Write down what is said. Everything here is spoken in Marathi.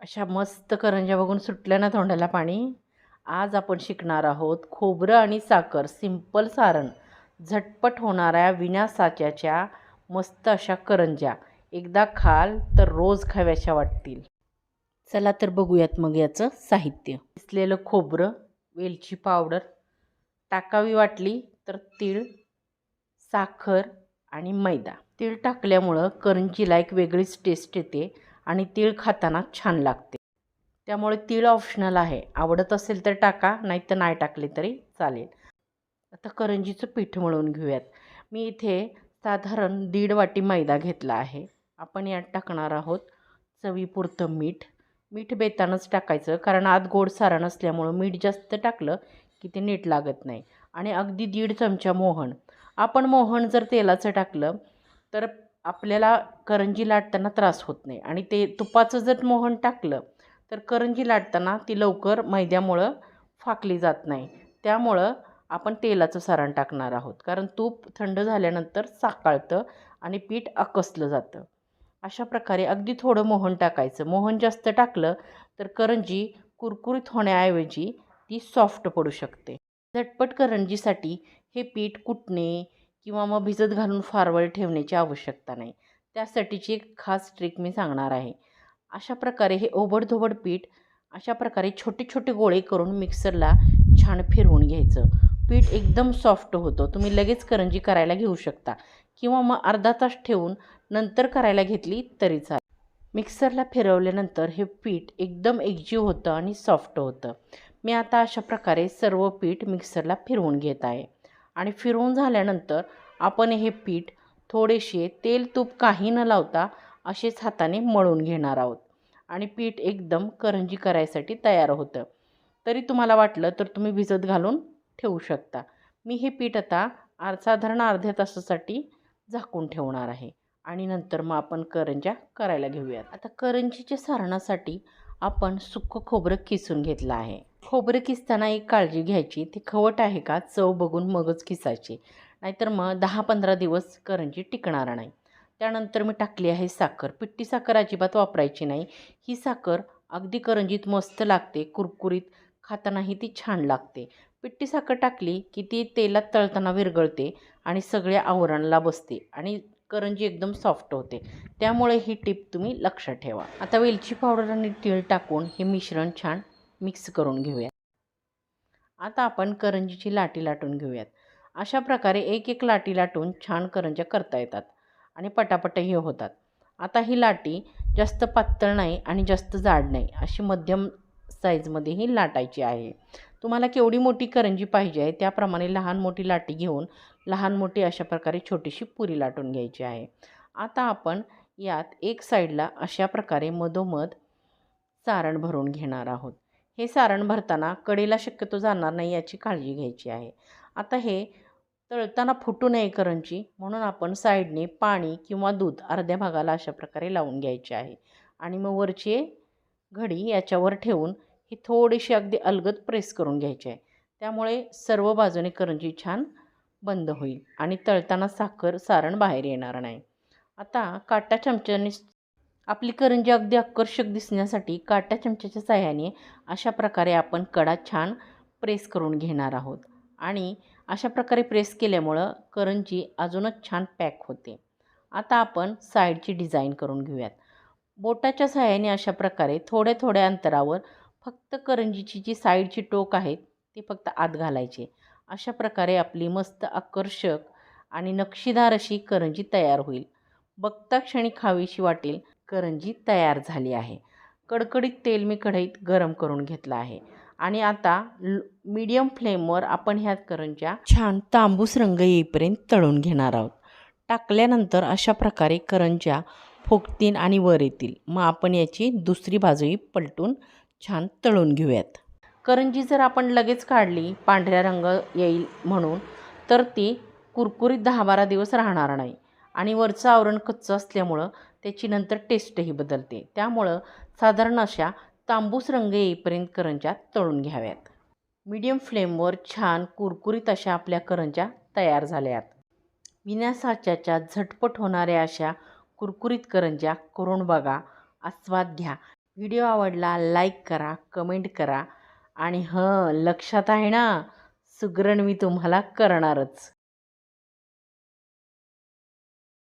अशा मस्त करंज्या बघून सुटल्या ना तोंडाला पाणी. आज आपण शिकणार आहोत खोबरं आणि साखर सिंपल सारण. झटपट होणाऱ्या विना साच्याच्या मस्त अशा करंज्या. एकदा खाल तर रोज खाव्याशा वाटतील. चला तर बघूयात मग याचं साहित्य. किसलेलं खोबरं वेलची पावडर. टाकावी वाटली तर तीळ साखर आणि मैदा. तीळ टाकल्यामुळं करंजीला एक वेगळीच टेस्ट येते. आणि तीळ खाताना छान लागते. त्यामुळे तीळ ऑप्शनल आहे. आवडत असेल तर टाका नाही तर नाही टाकले तरी चालेल. आता करंजीचं पीठ मळून घेऊयात. मी इथे साधारण दीड वाटी मैदा घेतला आहे. आपण यात टाकणार आहोत चवीपुरतं मीठ. मीठ बेतानच टाकायचं कारण आत गोड सारण असल्यामुळं मीठ जास्त टाकलं की ते नीट लागत नाही. आणि अगदी दीड चमचा मोहन. आपण मोहन जर तेलाचं टाकलं तर आपल्याला करंजी लाटताना त्रास होत नाही. आणि ते तुपाचं जर मोहन टाकलं तर करंजी लाटताना ती लवकर मैद्यामुळं फाकली जात नाही. त्यामुळं आपण तेलाचं सारण टाकणार आहोत. कारण तूप थंड झाल्यानंतर साकाळतं आणि पीठ आकसलं जातं. अशा प्रकारे अगदी थोडं मोहन टाकायचं. मोहन जास्त टाकलं तर करंजी कुरकुरीत होण्याऐवजी ती सॉफ्ट पडू शकते. झटपट करंजीसाठी हे पीठ कुटणे किंवा मग भिजत घालून फार वेळ ठेवण्याची आवश्यकता नाही. त्यासाठीची एक खास ट्रिक मी सांगणार आहे. अशा प्रकारे हे ओबडधोबड पीठ अशा प्रकारे छोटे छोटे गोळे करून मिक्सरला छान फिरवून घ्यायचं. पीठ एकदम सॉफ्ट होतं. तुम्ही लगेच करंजी करायला घेऊ शकता. किंवा मग अर्धा तास ठेवून नंतर करायला घेतली तरी चालेल. मिक्सरला फिरवल्यानंतर हे पीठ एकदम एकजीव होतं आणि सॉफ्ट होतं. मी आता अशा प्रकारे सर्व पीठ मिक्सरला फिरवून घेत आहे. आणि फिरवून झाल्यानंतर आपण हे पीठ थोडेसे तेल तूप काही न लावता असेच हाताने मळून घेणार आहोत. आणि पीठ एकदम करंजी करायसाठी तयार होतं. तरी तुम्हाला वाटलं तर तुम्ही भिजत घालून ठेवू शकता. मी हे पीठ आता आर साधारण अर्ध्या तासासाठी झाकून ठेवणार आहे. आणि नंतर मग आपण करंज्या करायला घेऊयात. आता करंजीच्या सारणासाठी आपण सुक्कं खोबरं किसून घेतलं आहे. खोबरं किसताना एक काळजी घ्यायची. ते खवट आहे का? चव बघून मगच किसायची. नाहीतर मग दहा पंधरा दिवस करंजी टिकणार नाही. त्यानंतर मी टाकली आहे साखर. पिट्टी साखर अजिबात वापरायची नाही. ही साखर अगदी करंजीत मस्त लागते. कुरकुरीत खातानाही ती छान लागते. पिट्टी साखर टाकली की ती तेलात तळताना विरगळते आणि सगळ्या आवरणला बसते आणि करंजी एकदम सॉफ्ट होते. त्यामुळे ही टीप तुम्ही लक्षात ठेवा. आता वेलची पावडर आणि तीळ टाकून हे मिश्रण छान मिक्स करून घेऊयात. आता आपण करंजीची लाटी लाटून घेऊयात. अशा प्रकारे एक एक लाटी लाटून छान करंज्या करता येतात आणि पटापटही होतात. आता ही लाटी जास्त पातळ नाही आणि जास्त जाड नाही अशी मध्यम साईजमध्ये ही लाटायची आहे. तुम्हाला केवढी मोठी करंजी पाहिजे आहे त्याप्रमाणे लहान मोठी लाटी घेऊन लहान मोठी अशा प्रकारे छोटीशी पुरी लाटून घ्यायची आहे. आता आपण यात एक साईडला अशा प्रकारे मधोमध सारण भरून घेणार आहोत. हे सारण भरताना कडेला शक्यतो जाणार नाही याची काळजी घ्यायची आहे. आता हे तळताना फुटू नये करंजी म्हणून आपण साईडने पाणी किंवा दूध अर्ध्या भागाला अशा प्रकारे लावून घ्यायचे आहे. आणि मग वरची घडी याच्यावर ठेवून ही थोडीशी अगदी अलगद प्रेस करून घ्यायची आहे. त्यामुळे सर्व बाजूने करंजी छान बंद होईल आणि तळताना साखर सारण बाहेर येणार नाही. आता काटा चमच्याने आपली करंजी अगदी आकर्षक दिसण्यासाठी काटा चमच्याच्या साह्याने अशा प्रकारे आपण कडा छान प्रेस करून घेणार आहोत. आणि अशा प्रकारे प्रेस केल्यामुळं करंजी अजूनच छान पॅक होते. आता आपण साईडची डिझाईन करून घेऊयात. बोटाच्या सहाय्याने अशा प्रकारे थोड्या थोड्या अंतरावर फक्त करंजीची जी साईडची टोक आहेत ती फक्त आत घालायची. अशा प्रकारे आपली मस्त आकर्षक आणि नक्षीदार अशी करंजी तयार होईल. बघता क्षणी खावीशी वाटेल करंजी तयार झाली आहे. कडकडीत तेल मी कढईत गरम करून घेतलं आहे. आणि आता मीडियम फ्लेमवर आपण ह्या करंज्या छान तांबूस रंग येईपर्यंत तळून घेणार आहोत. टाकल्यानंतर अशा प्रकारे करंज्या फुगतील आणि वर येतील. मग आपण याची दुसरी बाजूही पलटून छान तळून घेऊयात. करंजी जर आपण लगेच काढली पांढऱ्या रंग येईल म्हणून तर ती कुरकुरीत दहा बारा दिवस राहणार नाही. आणि वरचं आवरण कच्चं असल्यामुळं त्याची नंतर टेस्टही बदलते. त्यामुळं साधारण अशा तांबूस रंग येईपर्यंत करंज्या तळून घ्याव्यात. मीडियम फ्लेमवर छान कुरकुरीत अशा आपल्या करंज्या तयार झाल्यात. विना साच्याच्या झटपट होणाऱ्या अशा कुरकुरीत करंज्या करून बघा. आस्वाद घ्या. व्हिडिओ आवडला लाईक करा कमेंट करा. आणि हं लक्षात आहे ना? सुगरण मी तुम्हाला करणारच.